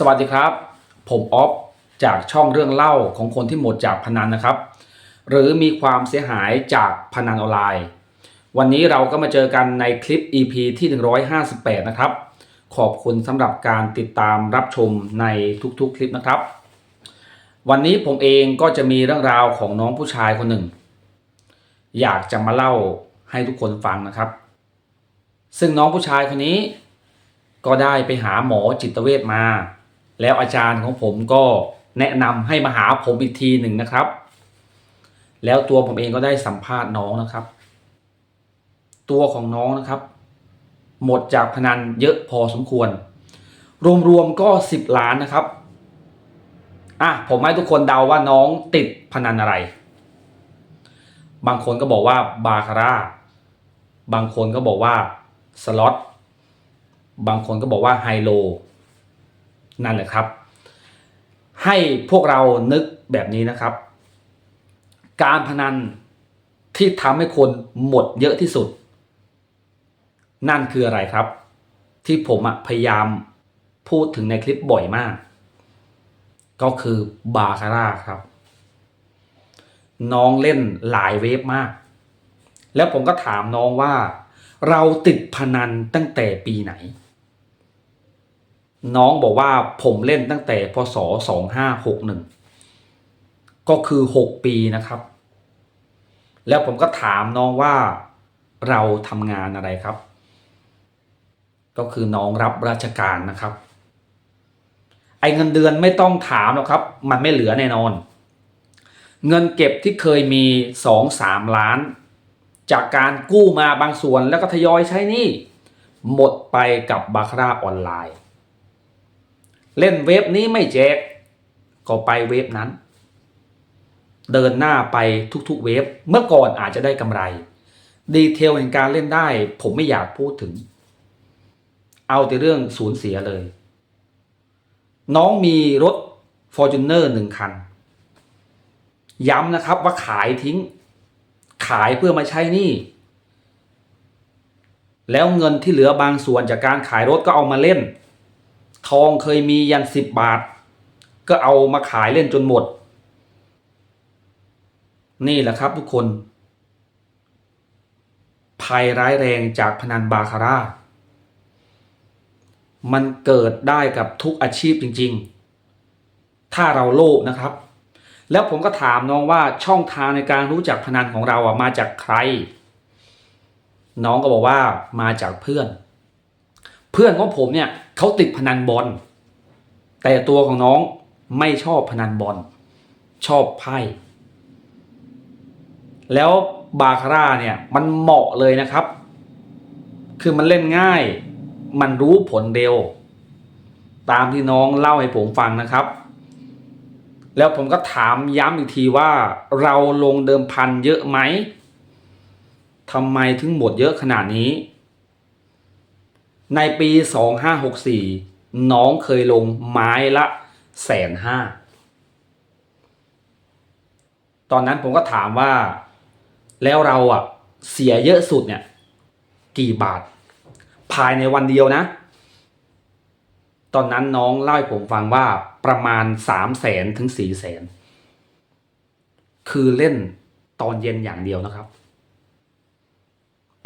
สวัสดีครับ ผมออฟจากช่องเรื่องเล่าของคนที่หมดจากพนันนะครับ หรือมีความเสียหายจากพนันออนไลน์ วันนี้เราก็มาเจอกันในคลิป EP ที่ 158 นะครับ ขอบคุณสำหรับการติดตามรับชมในทุกๆคลิปนะครับ วันนี้ผมเองก็จะมีเรื่องราวของน้องผู้ชายคนหนึ่ง อยากจะมาเล่าให้ทุกคนฟังนะครับ ซึ่งน้องผู้ชายคนนี้ ก็ได้ไปหาหมอจิตเวชมา แล้วอาจารย์ของผมก็แนะนำให้มาหาผมอีกทีหนึ่งนะครับ แล้วตัวผมเองก็ได้สัมภาษณ์น้องนะครับ ตัวของน้องนะครับ หมดจากพนันเยอะพอสมควร รวมๆก็สิบล้านนะครับอะผมให้ทุกคนเดาว่าน้องติดพนันอะไร บางคนก็บอกว่าบาคาร่า บางคนก็บอกว่าสล็อต บางคนก็บอกว่าไฮโล นั่นแหละครับ ให้พวกเรานึกแบบนี้นะครับ การพนันที่ทำให้คนหมดเยอะที่สุด นั่นคืออะไรครับ ที่ผมพยายามพูดถึงในคลิปบ่อยมาก ก็คือบาคาร่าครับ น้องเล่นหลายเวฟมาก แล้วผมก็ถามน้องว่า เราติดพนันตั้งแต่ปีไหน น้องบอกว่าผมเล่นตั้งแต่พศสองห้าหกหนึ่งก็คือหกปีนะครับ แล้วผมก็ถามน้องว่าเราทำงานอะไรครับ ก็คือน้องรับราชการนะครับ ไอ้เงินเดือนไม่ต้องถามหรอกครับ มันไม่เหลือแน่นอน เงินเก็บที่เคยมีสองสามล้าน จากการกู้มาบางส่วนแล้วก็ทยอยใช้นี่หมดไปกับบาคาร่าออนไลน์ เล่นเว็บนี้ไม่แจก ก็ไปเว็บนั้น เดินหน้าไปทุกๆเว็บเมื่อก่อนอาจจะได้กำไร ดีเทลแห่งการเล่นได้ ผมไม่อยากพูดถึง เอาแต่เรื่องสูญเสียเลย น้องมีรถ f o r t u n e r หนึ่งคัน ย้ำนะครับว่าขายทิ้ง ขายเพื่อมาใช้หนี้แล้วเงินที่เหลือบางส่วนจากการขายรถก็เอามาเล่น ทองเคยมียันสิบบาท ก็เอามาขายเล่นจนหมด นี่แหละครับทุกคน ภัยร้ายแรงจากพนันบาคาร่า มันเกิดได้กับทุกอาชีพจริง ๆ ถ้าเราโลภนะครับ แล้วผมก็ถามน้องว่าช่องทางในการรู้จักพนันของเราอะมาจากใคร น้องก็บอกว่ามาจากเพื่อน เพื่อนของผมเนี่ย เขาติดพนันบอลแต่ตัวของน้องไม่ชอบพนันบอลชอบไพ่แล้วบาคาร่าเนี่ยมันเหมาะเลยนะครับ คือมันเล่นง่าย มันรู้ผลเร็ว ตามที่น้องเล่าให้ผมฟังนะครับ แล้วผมก็ถามย้ำอีกทีว่าเราลงเดิมพันเยอะไหมทำไมถึงหมดเยอะขนาดนี้ ในปี 2564 น้องเคยลงไม้ละแสนห้าตอนนั้นผมก็ถามว่า แล้วเราอะ เสียเยอะสุดเนี่ย กี่บาท ภายในวันเดียวนะ ตอนนั้นน้องเล่าให้ผมฟังว่าประมาณสามแสนถึงสี่แสนคือเล่นตอนเย็นอย่างเดียวนะครับ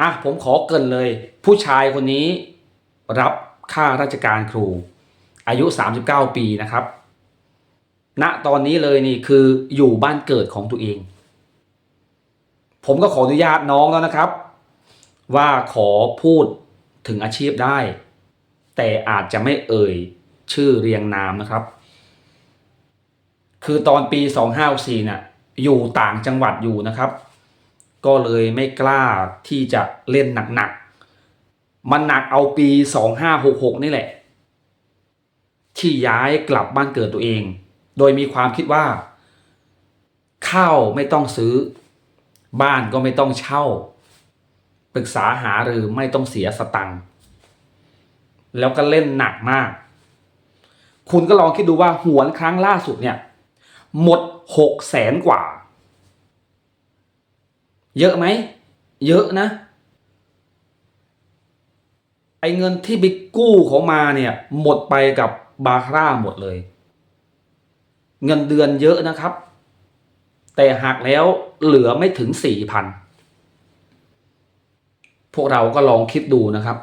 อะผมขอเกินเลย ผู้ชายคนนี้ รับค่าราชการครู อายุ 39 ปีนะครับ ณตอนนี้เลยนี่คืออยู่บ้านเกิดของตัวเอง ผมก็ขออนุญาตน้องแล้วนะครับ ว่าขอพูดถึงอาชีพได้ แต่อาจจะไม่เอ่ยชื่อเรียงนามนะครับ คือตอนปี 2564เนี่ยอยู่ต่างจังหวัดอยู่นะครับ ก็เลยไม่กล้าที่จะเล่นหนัก มันหนักเอาปี 2566 นี่แหละ ที่ย้ายกลับบ้านเกิดตัวเอง โดยมีความคิดว่า ข้าวไม่ต้องซื้อ บ้านก็ไม่ต้องเช่า ปรึกษาหาหรือไม่ต้องเสียสตังค์แล้วก็เล่นหนักมาก คุณก็ลองคิดดูว่าหวนครั้งล่าสุดเนี่ย หมดหกแสนกว่า เยอะไหม เยอะนะ ไอ้เงินที่ไปกู้เขามาเนี่ย หมดไปกับบาคาร่าหมดเลย เงินเดือนเยอะนะครับ แต่หักแล้วเหลือไม่ถึงสี่พันพวกเราก็ลองคิดดูนะครับ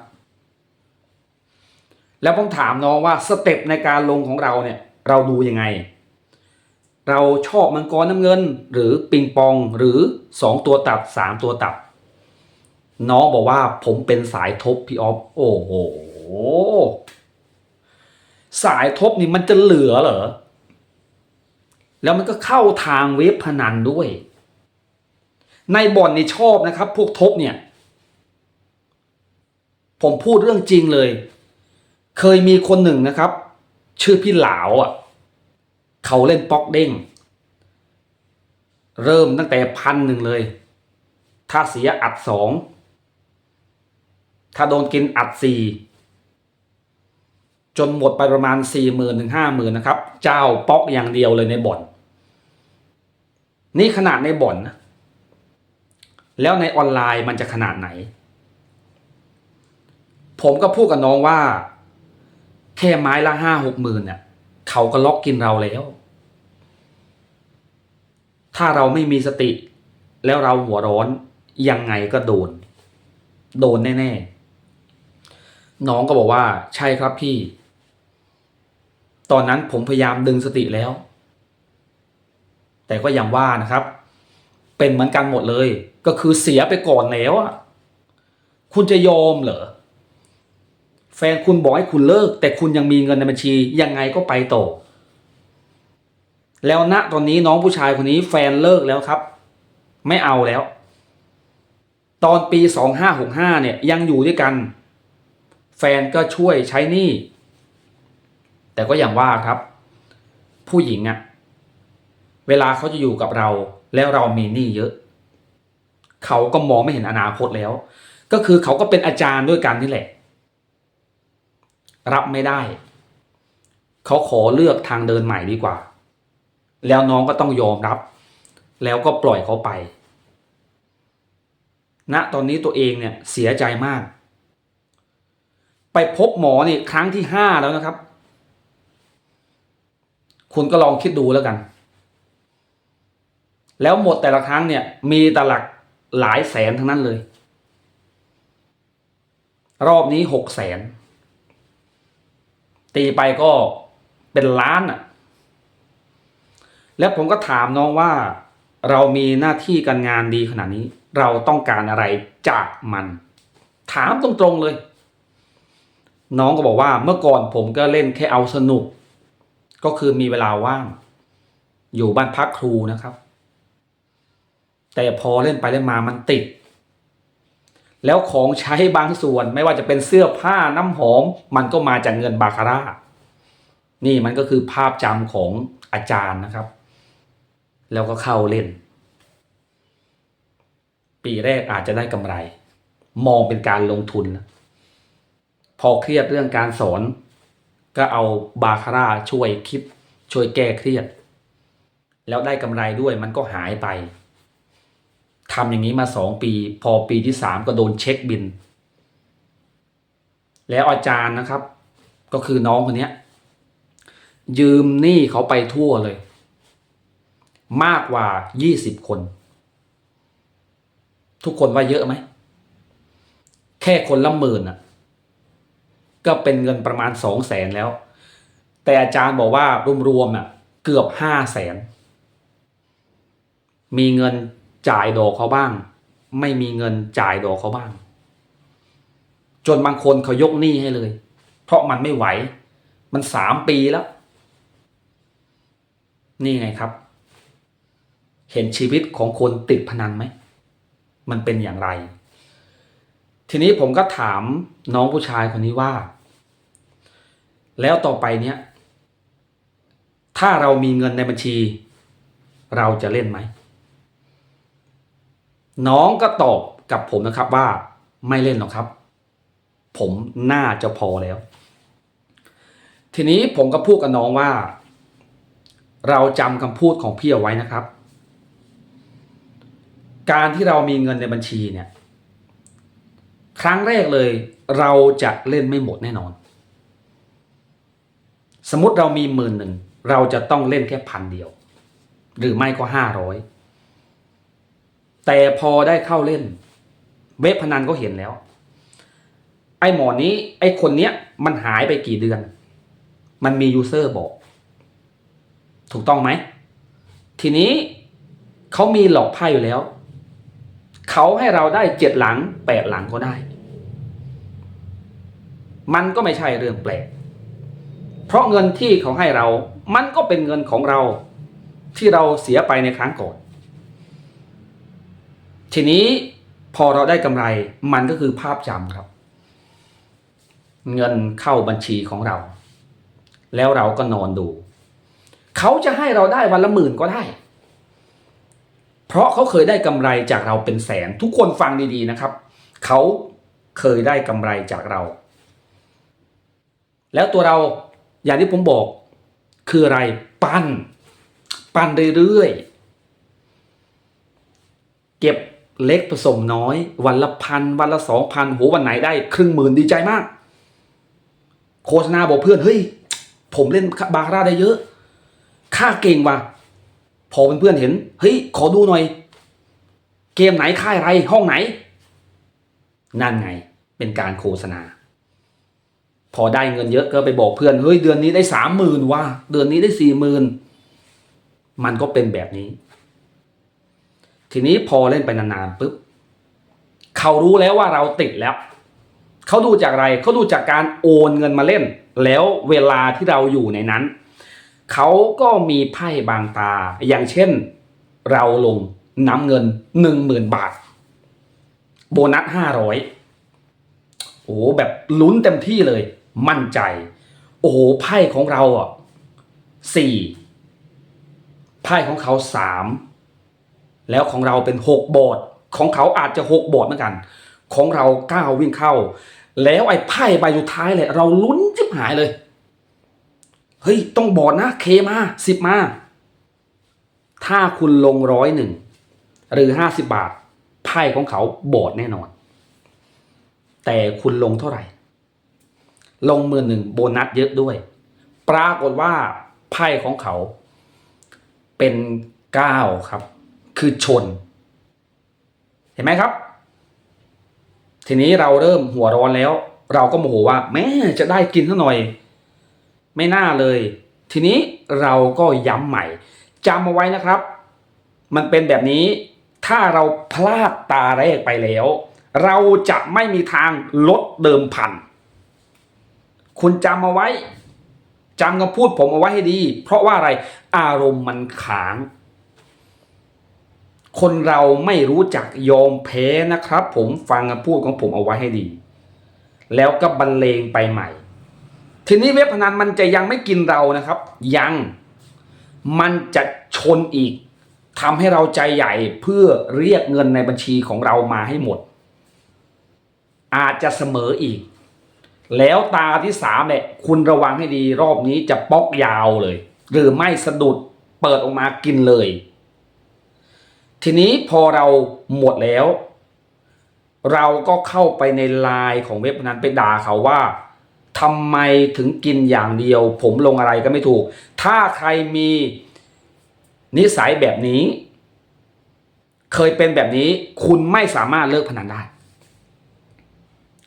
แล้วผมถามน้องว่าสเต็ปในการลงของเราเนี่ย เราดูยังไง เราชอบมังกรน้ำเงิน หรือปิงปองหรือสองตัวตัดสามตัวตัด น้องบอกว่าผมเป็นสายทบพี่ออฟโอ้โหสายทบนี่มันจะเหลือเหรอ แล้วมันก็เข้าทางเว็บพนันด้วย ในบ่อนนี่ชอบนะครับ พวกทบเนี่ย ผมพูดเรื่องจริงเลย เคยมีคนหนึ่งนะครับ ชื่อพี่หลาวอะ เขาเล่นป๊อกเด้ง เริ่มตั้งแต่พันหนึ่งเลย ถ้าเสียอัดสอง ถ้าโดนกินอัดสี่จนหมดไปประมาณสี่หมื่นถึงห้าหมื่นนะครับ เจ้าป๊อกอย่างเดียวเลยในบ่อน นี่ขนาดในบ่อนนะแล้วในออนไลน์มันจะขนาดไหน ผมก็พูดกับน้องว่า แค่ไม้ละห้าหกหมื่นเนี่ยเขาก็ล็อกกินเราแล้ว ถ้าเราไม่มีสติ แล้วเราหัวร้อนยังไงก็โดน โดนแน่ ๆ น้องก็บอกว่าใช่ครับพี่ ตอนนั้นผมพยายามดึงสติแล้ว แต่ก็ยังว่านะครับ เป็นเหมือนกันหมดเลย ก็คือเสียไปก่อนแล้วอะคุณจะยอมเหรอแฟนคุณบอกให้คุณเลิก แต่คุณยังมีเงินในบัญชี ยังไงก็ไปต่อแล้วณตอนนี้น้องผู้ชายคนนี้แฟนเลิกแล้วครับ ไม่เอาแล้ว ตอนปีสองห้าหกห้าเนี่ยยังอยู่ด้วยกัน แฟนก็ช่วยใช้หนี้แต่ก็อย่างว่าครับ ผู้หญิงอะเวลาเขาจะอยู่กับเรา แล้วเรามีหนี้เยอะ เขาก็มองไม่เห็นอนาคตแล้ว ก็คือเขาก็เป็นอาจารย์ด้วยกันนี่แหละ รับไม่ได้ เขาขอเลือกทางเดินใหม่ดีกว่า แล้วน้องก็ต้องยอมรับ แล้วก็ปล่อยเขาไปณตอนนี้ตัวเองเนี่ยเสียใจมาก ไปพบหมอนี่ครั้งที่ห้าแล้วนะครับ คุณก็ลองคิดดูแล้วกัน แล้วหมดแต่ละครั้งเนี่ย มีแตหลักหลายแสนทั้งนั้นเลย รอบนี้หกแสน ตีไปก็เป็นล้านอะ แล้วผมก็ถามน้องว่า เรามีหน้าที่การงานดีขนาดนี้ เราต้องการอะไรจากมัน ถามตรงๆเลย น้องก็บอกว่าเมื่อก่อนผมก็เล่นแค่เอาสนุก ก็คือมีเวลาว่าง อยู่บ้านพักครูนะครับ แต่พอเล่นไปเล่นมามันติด แล้วของใช้บางส่วนไม่ว่าจะเป็นเสื้อผ้าน้ำหอม มันก็มาจากเงินบาคาร่านี่มันก็คือภาพจำของอาจารย์นะครับ แล้วก็เข้าเล่น ปีแรกอาจจะได้กำไร มองเป็นการลงทุนนะ พอเครียดเรื่องการสอน ก็เอาบาคาร่าช่วยคิดช่วยแก้เครียด แล้วได้กำไรด้วยมันก็หายไปทำอย่างนี้มาสองปี พอปีที่สามก็โดนเช็คบิน แล้วอาจารย์นะครับ ก็คือน้องคนนี้ยืมหนี้เขาไปทั่วเลย มากกว่ายี่สิบคน ทุกคนว่าเยอะไหม แค่คนละหมื่นอะ ก็เป็นเงินประมาณสองแสนแล้ว แต่อาจารย์บอกว่ารวมๆอะเกือบห้าแสนมีเงินจ่ายดอกเขาบ้าง ไม่มีเงินจ่ายดอกเขาบ้าง จนบางคนเขายกหนี้ให้เลย เพราะมันไม่ไหว มันสามปีแล้ว นี่ไงครับ เห็นชีวิตของคนติดพนันไหม มันเป็นอย่างไร ทีนี้ผมก็ถามน้องผู้ชายคนนี้ว่า แล้วต่อไปเนี้ยถ้าเรามีเงินในบัญชี เราจะเล่นไหม น้องก็ตอบกับผมนะครับว่าไม่เล่นหรอกครับ ผมน่าจะพอแล้ว ทีนี้ผมก็พูดกับน้องว่า เราจำคำพูดของพี่เอาไว้นะครับ การที่เรามีเงินในบัญชีเนี่ย ครั้งแรกเลย เราจะเล่นไม่หมดแน่นอน สมมติเรามีหมื่นหนึ่งเราจะต้องเล่นแค่พันเดียว หรือไม่ก็ห้าร้อยแต่พอได้เข้าเล่น เว็บพนันก็เห็นแล้ว ไอ้หมอนี้ ไอ้คนเนี้ย มันหายไปกี่เดือน มันมียูเซอร์บอก ถูกต้องไหม ทีนี้เขามีหลอกไพ่อยู่แล้ว เขาให้เราได้เจ็ดหลังแปดหลังก็ได้ มันก็ไม่ใช่เรื่องแปลก เพราะเงินที่เขาให้เรา มันก็เป็นเงินของเราที่เราเสียไปในครั้งก่อน ทีนี้พอเราได้กำไรมันก็คือภาพจำครับ เงินเข้าบัญชีของเรา แล้วเราก็นอนดู เขาจะให้เราได้วันละหมื่นก็ได้ เพราะเขาเคยได้กำไรจากเราเป็นแสนทุกคนฟังดีๆนะครับ เขาเคยได้กำไรจากเรา แล้วตัวเรา อย่างที่ผมบอกคืออะไรปั้น ปั้นเรื่อยๆ เก็บเล็กผสมน้อย วันละพัน วันละสองพันโหวันไหนได้ ครึ่งหมื่นดีใจมาก โฆษณาบอกเพื่อนเฮ้ย ผมเล่นบาคาร่าได้เยอะ ค่าเก่งว่ะพอเพื่อนเห็น เฮ้ย ขอดูหน่อย เกมไหนค่ายอะไรห้องไหน นั่นไงเป็นการโฆษณา พอได้เงินเยอะก็ไปบอกเพื่อนเฮ้ยเดือนนี้ได้สามหมื่นว่ะเดือนนี้ได้สี่หมื่นมันก็เป็นแบบนี้ ทีนี้พอเล่นไปนานๆปุ๊บเขารู้แล้วว่าเราติดแล้ว เขาดูจากอะไรเขาดูจากการโอนเงินมาเล่น แล้วเวลาที่เราอยู่ในนั้น เขาก็มีไพ่บางตา อย่างเช่น เราลงน้ำเงินหนึ่งหมื่นบาท โบนัสห้าร้อยโอ้แบบลุ้นเต็มที่เลย มั่นใจ โอ้โหไพ่ของเราอะสี่ไพ่ของเขาสามแล้วของเราเป็นหกบอดของเขาอาจจะหกบอดเหมือนกัน ของเราเก้าวิ่งเข้า แล้วไอ้ไพ่ใบสุดท้ายเลยเราลุ้นจิบหายเลยเฮ้ยต้องบอดนะเคมาสิบมา ถ้าคุณลงร้อยหนึ่งหรือห้าสิบบาทไพ่ของเขาบอดแน่นอน แต่คุณลงเท่าไหร่ ลงมือหนึ่งโบนัสเยอะด้วย ปรากฏว่าไพ่ของเขา เป็นเก้าครับ คือชน เห็นไหมครับ ทีนี้เราเริ่มหัวร้อนแล้ว เราก็โมโหว่า แม่จะได้กินเท่าหน่อย ไม่น่าเลย ทีนี้เราก็ย้ำใหม่จำเอาไว้นะครับ มันเป็นแบบนี้ถ้าเราพลาดตาแรกไปแล้ว เราจะไม่มีทางลดเดิมพัน คุณจำเอาไว้จำคำพูดผมเอาไว้ให้ดี เพราะว่าอะไรอารมณ์มันค้าง คนเราไม่รู้จักยอมแพ้นะครับ ผมฟังคำพูดของผมเอาไว้ให้ดี แล้วก็บรรเลงไปใหม่ ทีนี้เว็บพนันมันจะยังไม่กินเรานะครับ ยังมันจะชนอีกทำให้เราใจใหญ่เพื่อเรียกเงินในบัญชีของเรามาให้หมด อาจจะเสมออีก แล้วตาที่สามเนี่ยคุณระวังให้ดีรอบนี้จะป๊อกยาวเลย หรือไม่สะดุดเปิดออกมากินเลย ทีนี้พอเราหมดแล้ว เราก็เข้าไปในไลน์ของเว็บนั้นไปด่าเขาว่าทำไมถึงกินอย่างเดียว ผมลงอะไรก็ไม่ถูก ถ้าใครมีนิสัยแบบนี้ เคยเป็นแบบนี้ คุณไม่สามารถเลิกพนันได้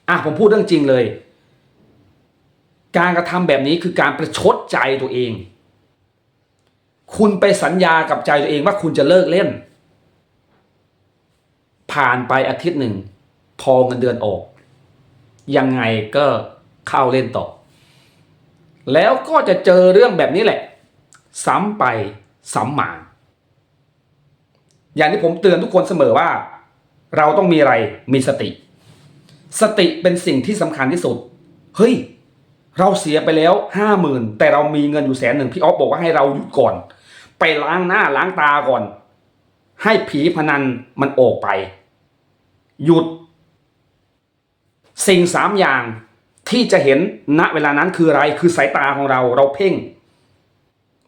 อะผมพูดเรื่องจริงเลย การกระทำแบบนี้คือการประชดใจตัวเอง คุณไปสัญญากับใจตัวเองว่าคุณจะเลิกเล่น ผ่านไปอาทิตย์หนึ่ง พอเงินเดือนออก ยังไงก็เข้าเล่นต่อ แล้วก็จะเจอเรื่องแบบนี้แหละ ซ้ำไปซ้ำมา อย่างที่ผมเตือนทุกคนเสมอว่า เราต้องมีอะไรมีสติ สติเป็นสิ่งที่สำคัญที่สุด เฮ้ย เราเสียไปแล้วห้าหมื่นแต่เรามีเงินอยู่แสนหนึ่งพี่ออฟบอกว่าให้เราหยุดก่อน ไปล้างหน้าล้างตาก่อน ให้ผีพนันมันออกไป หยุด สิ่งสามอย่างที่จะเห็นณเวลานั้นคืออะไรคือสายตาของเราเราเพ่ง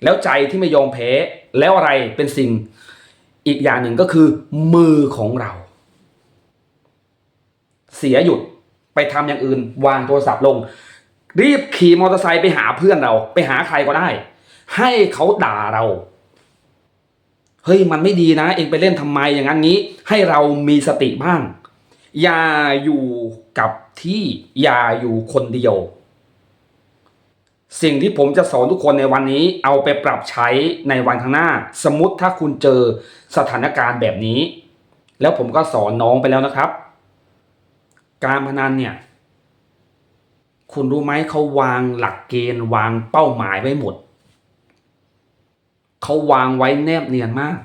แล้วใจที่ไม่ยอมแพ้แล้วอะไรเป็นสิ่งอีกอย่างหนึ่งก็คือมือของเรา เสียหยุดไปทำอย่างอื่น วางโทรศัพท์ลง รีบขี่มอเตอร์ไซค์ไปหาเพื่อนเรา ไปหาใครก็ได้ ให้เขาด่าเราเฮ้ยมันไม่ดีนะ เองไปเล่นทำไมอย่างนั้นนี้ ให้เรามีสติบ้าง อย่าอยู่กับที่อย่าอยู่คนเดียว สิ่งที่ผมจะสอนทุกคนในวันนี้ เอาไปปรับใช้ในวันข้างหน้า สมมติถ้าคุณเจอสถานการณ์แบบนี้ แล้วผมก็สอนน้องไปแล้วนะครับ การพนันเนี่ย คุณรู้ไหมเขาวางหลักเกณฑ์วางเป้าหมายไว้หมด เขาวางไว้แนบเนียนมาก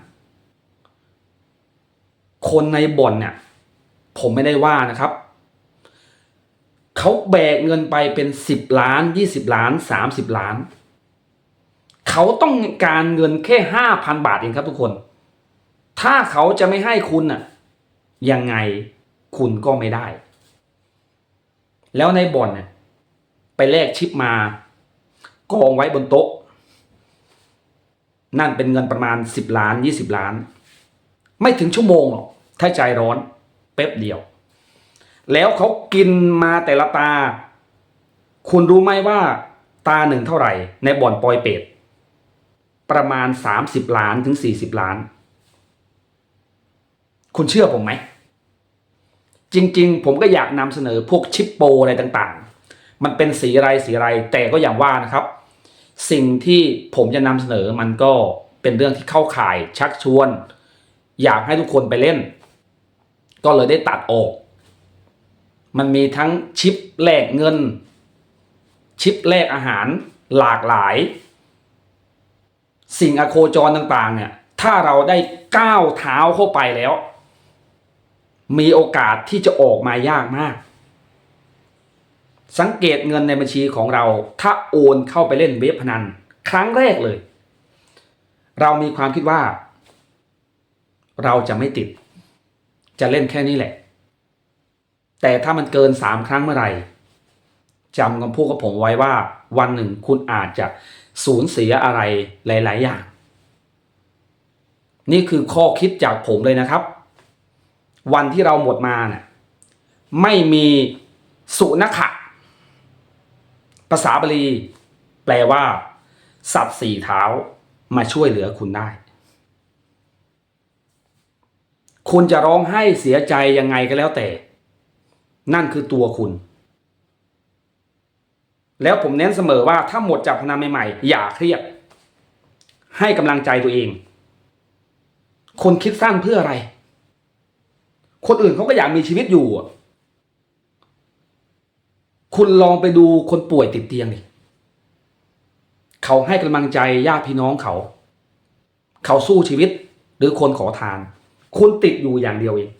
คนในบ่อนเนี่ย ผมไม่ได้ว่านะครับ เขาแบกเงินไปเป็นสิบล้านยี่สิบล้านสามสิบล้าน เขาต้องการเงินแค่ห้าพันบาทเองครับทุกคน ถ้าเขาจะไม่ให้คุณน่ะ ยังไงคุณก็ไม่ได้ แล้วในบ่อนเนี่ย ไปแลกชิปมากองไว้บนโต๊ะ นั่นเป็นเงินประมาณสิบล้านยี่สิบล้าน ไม่ถึงชั่วโมงหรอกถ้าใจร้อนแป๊บเดียว แล้วเขากินมาแต่ละตา คุณรู้ไหมว่าตาหนึ่งเท่าไหร่ ในบ่อนปอยเป็ดประมาณสามสิบล้านถึงสี่สิบล้าน คุณเชื่อผมไหม จริง ๆ ผมก็อยากนำเสนอพวกชิปโปอะไรต่างๆ มันเป็นสีอะไรสีอะไร แต่ก็อย่างว่านะครับ สิ่งที่ผมจะนำเสนอมันก็เป็นเรื่องที่เข้าข่ายชักชวน อยากให้ทุกคนไปเล่น ก็เลยได้ตัดออก มันมีทั้งชิปแลกเงิน ชิปแลกอาหารหลากหลาย สิ่งอโคจรต่างๆเนี่ยถ้าเราได้ก้าวเท้าเข้าไปแล้ว มีโอกาสที่จะออกมายากมาก สังเกตเงินในบัญชีของเรา ถ้าโอนเข้าไปเล่นเว็บพนัน ครั้งแรกเลย เรามีความคิดว่า เราจะไม่ติด จะเล่นแค่นี้แหละ แต่ถ้ามันเกินสามครั้งเมื่อไหร่จำคำพูดกับผมไว้ว่า วันหนึ่งคุณอาจจะสูญเสียอะไรหลาย ๆ อย่าง นี่คือข้อคิดจากผมเลยนะครับ วันที่เราหมดมาเนี่ยไม่มีสุนัขะ ภาษาบาลีแปลว่า สัตว์สี่เท้ามาช่วยเหลือคุณได้ คุณจะร้องไห้เสียใจยังไงก็แล้วแต่ นั่นคือตัวคุณ แล้วผมเน้นเสมอว่าถ้าหมดจากพนันใหม่ๆ อย่าเครียด ให้กำลังใจตัวเอง คนคิดสั้นเพื่ออะไร คนอื่นเขาก็อยากมีชีวิตอยู่ คุณลองไปดูคนป่วยติดเตียงดิเขาให้กำลังใจญาติพี่น้องเขา เขาสู้ชีวิตหรือคนขอทาน คุณติดอยู่อย่างเดียวเอง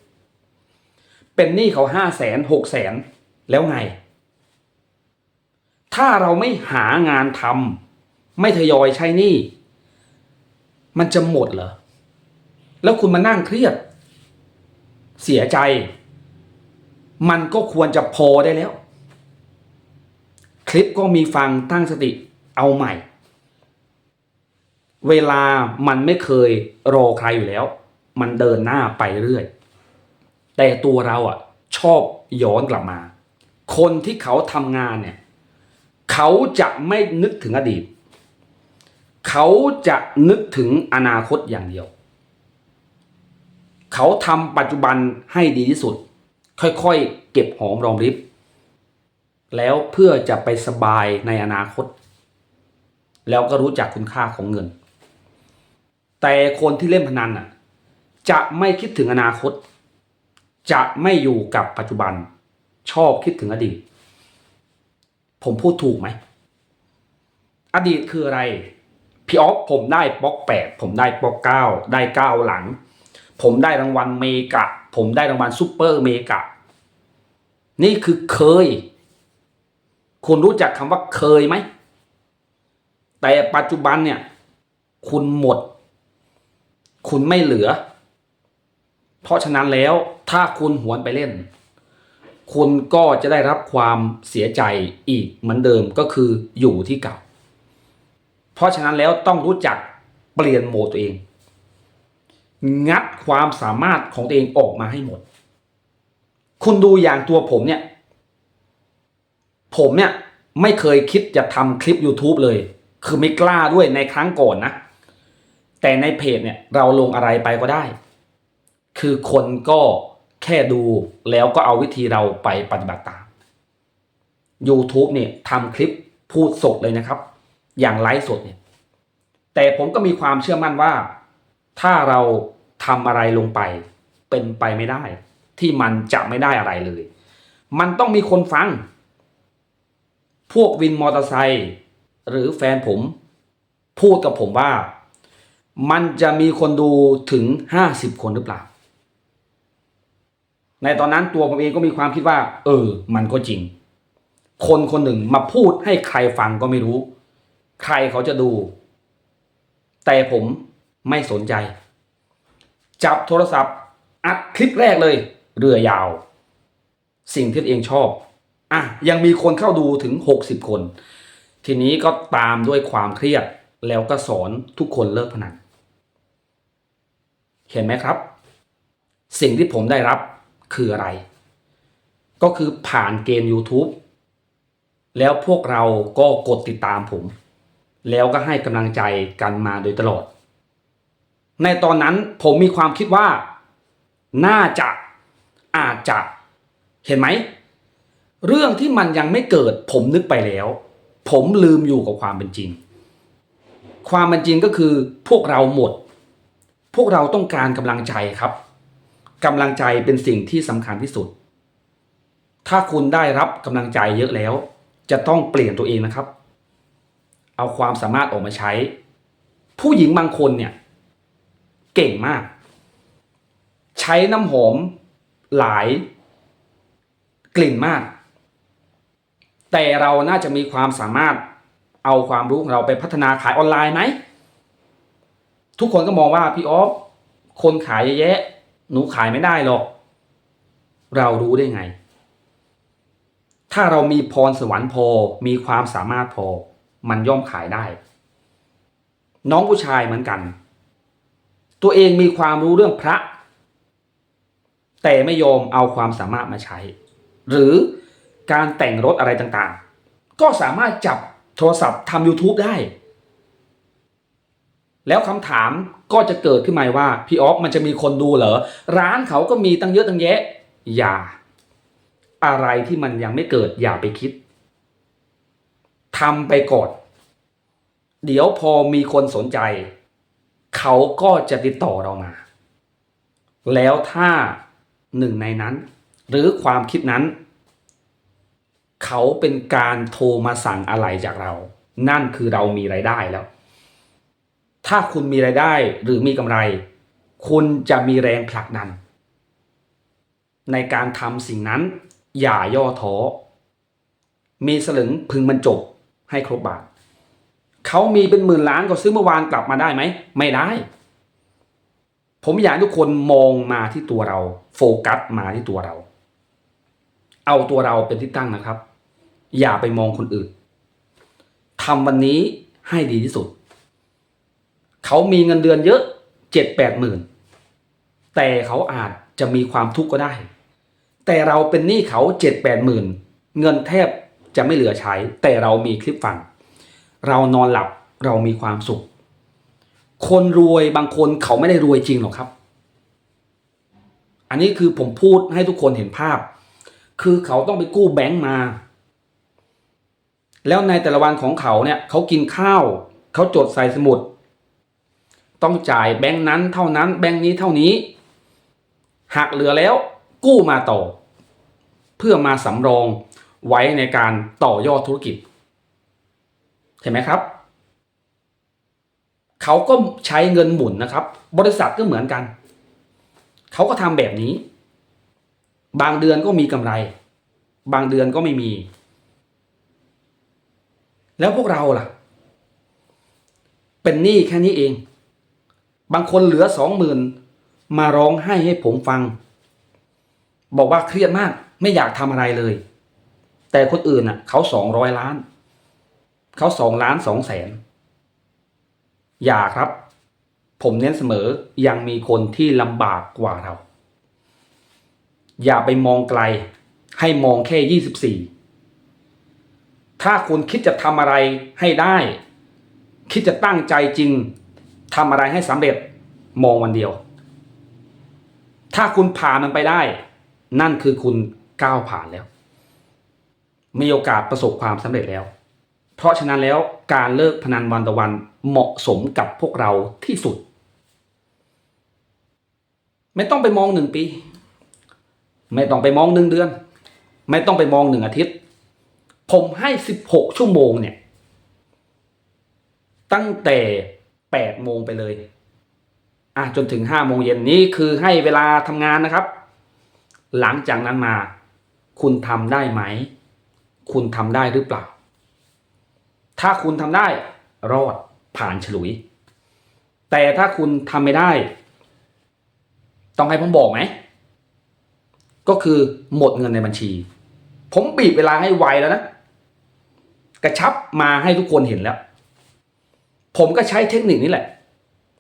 เป็นหนี้เขาห้าแสนหกแสนแล้วไง ถ้าเราไม่หางานทำไม่ทยอยใช้หนี้มันจะหมดเหรอ แล้วคุณมานั่งเครียด เสียใจ มันก็ควรจะพอได้แล้ว คลิปก็มีฟังตั้งสติเอาใหม่ เวลามันไม่เคยรอใครอยู่แล้ว มันเดินหน้าไปเรื่อย แต่ตัวเราอะชอบย้อนกลับมา คนที่เขาทำงานเนี่ยเขาจะไม่นึกถึงอดีต เขาจะนึกถึงอนาคตอย่างเดียว เขาทำปัจจุบันให้ดีที่สุด ค่อยๆ เก็บหอมรอมริบ แล้วเพื่อจะไปสบายในอนาคต แล้วก็รู้จักคุณค่าของเงิน แต่คนที่เล่นพนันอะ จะไม่คิดถึงอนาคต จะไม่อยู่กับปัจจุบัน ชอบคิดถึงอดีต ผมพูดถูกไหม อดีตคืออะไร พี่ออฟผมได้ป๊อกแปดผมได้ป๊อกเก้าได้เก้าหลัง ผมได้รางวัลเมกะ ผมได้รางวัลซูเปอร์เมกะ นี่คือเคย คุณรู้จักคำว่าเคยไหม แต่ปัจจุบันเนี่ย คุณหมด คุณไม่เหลือ เพราะฉะนั้นแล้วถ้าคุณหวนไปเล่น คุณก็จะได้รับความเสียใจอีกเหมือนเดิมก็คืออยู่ที่เก่า เพราะฉะนั้นแล้วต้องรู้จักเปลี่ยนโหมดตัวเอง งัดความสามารถของตัวเองออกมาให้หมด คุณดูอย่างตัวผมเนี่ย ผมเนี่ยไม่เคยคิดจะทำคลิป YouTube เลย คือไม่กล้าด้วยในครั้งก่อนนะ แต่ในเพจเนี่ยเราลงอะไรไปก็ได้ คือคนก็แค่ดูแล้วก็เอาวิธีเราไปปฏิบัติตาม YouTube เนี่ยทำคลิปพูดสดเลยนะครับ อย่างไลฟ์สดเนี่ยแต่ผมก็มีความเชื่อมั่นว่า ถ้าเราทำอะไรลงไป เป็นไปไม่ได้ ที่มันจะไม่ได้อะไรเลย มันต้องมีคนฟัง พวกวินมอเตอร์ไซค์หรือแฟนผม พูดกับผมว่า มันจะมีคนดูถึงห้าสิบคนหรือเปล่า ในตอนนั้นตัวผมเองก็มีความคิดว่า เออ มันก็จริง คนคนหนึ่งมาพูดให้ใครฟังก็ไม่รู้ ใครเขาจะดู แต่ผมไม่สนใจ จับโทรศัพท์อัดคลิปแรกเลย เรือยาว สิ่งที่ตัวเองชอบ อะยังมีคนเข้าดูถึง 60 คน ทีนี้ก็ตามด้วยความเครียดแล้วก็สอนทุกคนเลิกพนันเห็นไหมครับ สิ่งที่ผมได้รับคืออะไร ก็คือผ่านเกม YouTube แล้วพวกเราก็กดติดตามผม แล้วก็ให้กำลังใจกันมาโดยตลอด ในตอนนั้นผมมีความคิดว่า น่าจะอาจจะเห็นไหม เรื่องที่มันยังไม่เกิด ผมนึกไปแล้ว ผมลืมอยู่กับความเป็นจริง ความเป็นจริงก็คือพวกเราหมด พวกเราต้องการกำลังใจครับกำลังใจเป็นสิ่งที่สำคัญที่สุด ถ้าคุณได้รับกำลังใจเยอะแล้ว จะต้องเปลี่ยนตัวเองนะครับ เอาความสามารถออกมาใช้ ผู้หญิงบางคนเนี่ย เก่งมาก ใช้น้ำหอมหลาย กลิ่นมาก แต่เราน่าจะมีความสามารถเอาความรู้ของเราไปพัฒนาขายออนไลน์ไหม ทุกคนก็มองว่าพี่ออฟคนขายเยอะแยะ หนูขายไม่ได้หรอก เรารู้ได้ไง ถ้าเรามีพรสวรรค์พอ มีความสามารถพอ มันย่อมขายได้ น้องผู้ชายเหมือนกัน ตัวเองมีความรู้เรื่องพระ แต่ไม่ยอมเอาความสามารถมาใช้ หรือ การแต่งรถอะไรต่างๆ ก็สามารถจับโทรศัพท์ทำ YouTube ได้ แล้วคำถามก็จะเกิดขึ้นมาว่าพี่ออฟมันจะมีคนดูเหรอ ร้านเขาก็มีตั้งเยอะตั้งแยะ อย่า อะไรที่มันยังไม่เกิดอย่าไปคิดทำไปก่อนเดี๋ยวพอมีคนสนใจ เขาก็จะติดต่อเรามา แล้วถ้าหนึ่งในนั้น หรือความคิดนั้น เขาเป็นการโทรมาสั่งอะไรจากเรา นั่นคือเรามีไรายได้แล้ว ถ้าคุณมีไรายได้หรือมีกำไร คุณจะมีแรงผลักดัน ในการทำสิ่งนั้น อย่าย่อท้อ มีสลึงพึงบรรจบให้ครบบาท เขามีเป็นหมื่นล้านก็ซื้อเมื่อวานกลับมาได้ไหม ไม่ได้ ผมอยากให้ทุกคนมองมาที่ตัวเรา โฟกัสมาที่ตัวเราเอาตัวเราเป็นที่ตั้งนะครับ อย่าไปมองคนอื่นทำวันนี้ให้ดีที่สุด เขามีเงินเดือนเยอะเจ็ดแปดหมื่นแต่เขาอาจจะมีความทุกข์ก็ได้ แต่เราเป็นหนี้เขาเจ็ดแปดหมื่นเงินแทบจะไม่เหลือใช้ แต่เรามีคลิปฟัง เรานอนหลับเรามีความสุข คนรวยบางคนเขาไม่ได้รวยจริงหรอกครับ อันนี้คือผมพูดให้ทุกคนเห็นภาพ คือเขาต้องไปกู้แบงก์มา แล้วในแต่ละวันของเขาเนี่ยเขากินข้าวเขาจดใส่สมุด ต้องจ่ายแบงก์นั้นเท่านั้นแบงก์นี้เท่านี้หักเหลือแล้วกู้มาต่อ เพื่อมาสำรองไว้ในการต่อยอดธุรกิจเห็นไหมครับ เขาก็ใช้เงินหมุนนะครับ บริษัทก็เหมือนกัน เขาก็ทำแบบนี้ บางเดือนก็มีกำไร บางเดือนก็ไม่มี แล้วพวกเราล่ะ เป็นหนี้แค่นี้เอง บางคนเหลือสองหมื่นมาร้องไห้ให้ผมฟัง บอกว่าเครียดมากไม่อยากทำอะไรเลย แต่คนอื่นน่ะ เขาสองร้อยล้าน เขาสองล้านสองแสน อย่าครับ ผมเน้นเสมอยังมีคนที่ลำบากกว่าเรา อย่าไปมองไกลให้มองแค่ยี่สิบสี่ ถ้าคุณคิดจะทำอะไรให้ได้ คิดจะตั้งใจจริงทำอะไรให้สำเร็จมองวันเดียว ถ้าคุณผ่านมันไปได้ นั่นคือคุณก้าวผ่านแล้ว มีโอกาสประสบความสำเร็จแล้ว เพราะฉะนั้นแล้วการเลิกพนันวันต่อวันเหมาะสมกับพวกเราที่สุด ไม่ต้องไปมองหนึ่งปี ไม่ต้องไปมองหนึ่งเดือน ไม่ต้องไปมองหนึ่งอาทิตย์ ผมให้สิบหกชั่วโมงเนี่ย ตั้งแต่แปดโมงไปเลย อะจนถึงห้าโมงเย็นนี้คือให้เวลาทำงานนะครับ หลังจากนั้นมา คุณทำได้ไหม คุณทำได้หรือเปล่า ถ้าคุณทำได้รอดผ่านฉลุย แต่ถ้าคุณทำไม่ได้ ต้องให้ผมบอกไหม ก็คือหมดเงินในบัญชี ผมบีบเวลาให้ไวแล้วนะ กระชับมาให้ทุกคนเห็นแล้ว ผมก็ใช้เทคนิคนี้แหละ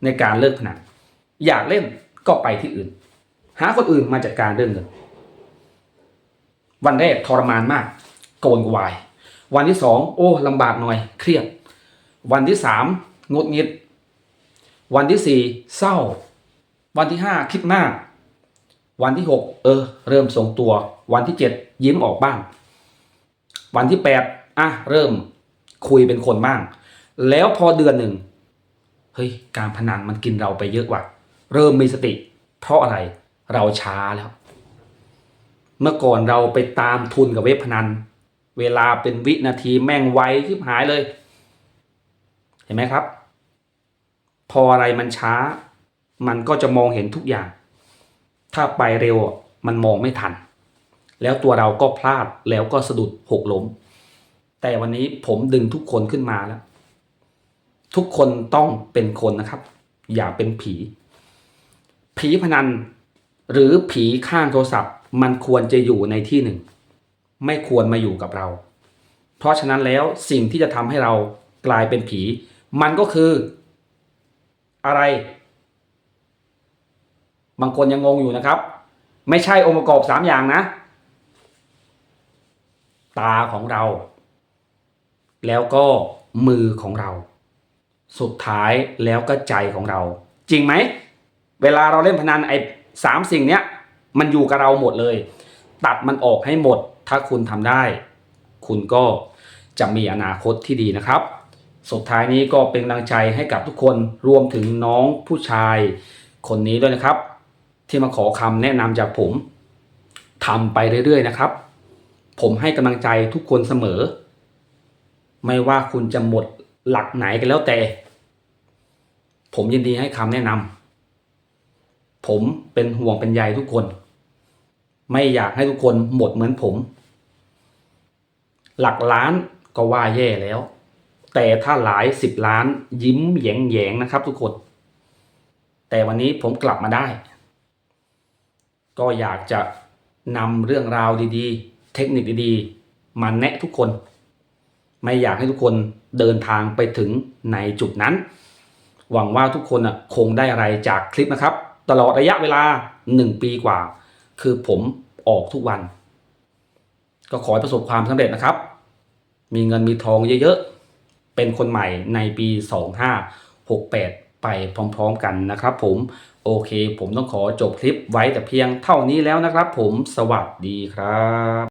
ในการเลิกพนันอยากเล่นก็ไปที่อื่น หาคนอื่นมาจัดการเรื่องเงินวันแรกทรมานมาก โกนกวาย วันที่สองโอ้ลำบากหน่อย เครียด วันที่สามงดงิด วันที่สี่เศร้า วันที่ห้าคิดมาก วันที่หกเออ เริ่มทรงตัว วันที่เจ็ดยิ้มออกบ้าง วันที่แปด อะเริ่มคุยเป็นคนบ้าง แล้วพอเดือนหนึ่งเฮ้ยการพนันมันกินเราไปเยอะว่ะ เริ่มมีสติ เพราะอะไรเราช้าแล้ว เมื่อก่อนเราไปตามทุนกับเว็บพนัน เวลาเป็นวินาทีแม่งไวที่หายเลย เห็นไหมครับ พออะไรมันช้า มันก็จะมองเห็นทุกอย่าง ถ้าไปเร็วมันมองไม่ทัน แล้วตัวเราก็พลาดแล้วก็สะดุดหกล้ม แต่วันนี้ผมดึงทุกคนขึ้นมาแล้ว ทุกคนต้องเป็นคนนะครับ อย่าเป็นผี ผีพนัน หรือผีข้างโทรศัพท์ มันควรจะอยู่ในที่หนึ่ง ไม่ควรมาอยู่กับเรา เพราะฉะนั้นแล้วสิ่งที่จะทำให้เรากลายเป็นผี มันก็คือ อะไร บางคนยังงงอยู่นะครับ ไม่ใช่องค์ประกอบสามอย่างนะ ตาของเรา แล้วก็มือของเรา สุดท้ายแล้วก็ใจของเรา จริงไหม เวลาเราเล่นพนันไอ้สามสิ่งเนี้ยมันอยู่กับเราหมดเลย ตัดมันออกให้หมด ถ้าคุณทำได้ คุณก็จะมีอนาคตที่ดีนะครับ สุดท้ายนี้ก็เป็นกำลังใจให้กับทุกคนรวมถึงน้องผู้ชายคนนี้ด้วยนะครับ ที่มาขอคำแนะนำจากผมทำไปเรื่อยๆนะครับ ผมให้กำลังใจทุกคนเสมอ ไม่ว่าคุณจะหมดหลักไหนกันแล้วแต่ ผมยินดีให้คำแนะนำผมเป็นห่วงเป็นใยทุกคน ไม่อยากให้ทุกคนหมดเหมือนผม หลักล้านก็ว่าแย่แล้ว แต่ถ้าหลายสิบล้านยิ้มแยงๆนะครับทุกคน แต่วันนี้ผมกลับมาได้ ก็อยากจะนำเรื่องราวดีๆ เทคนิคดีๆ มาแนะทุกคน ไม่อยากให้ทุกคนเดินทางไปถึงในจุดนั้น หวังว่าทุกคนคงได้อะไรจากคลิปนะครับ ตลอดระยะเวลา 1 ปีกว่า คือผมออกทุกวัน ก็ขอให้ประสบความสำเร็จนะครับ มีเงินมีทองเยอะๆ เป็นคนใหม่ในปี 2568 ไปพร้อมๆกันนะครับผมโอเค ผมต้องขอจบคลิปไว้แต่เพียงเท่านี้แล้วนะครับผมสวัสดีครับ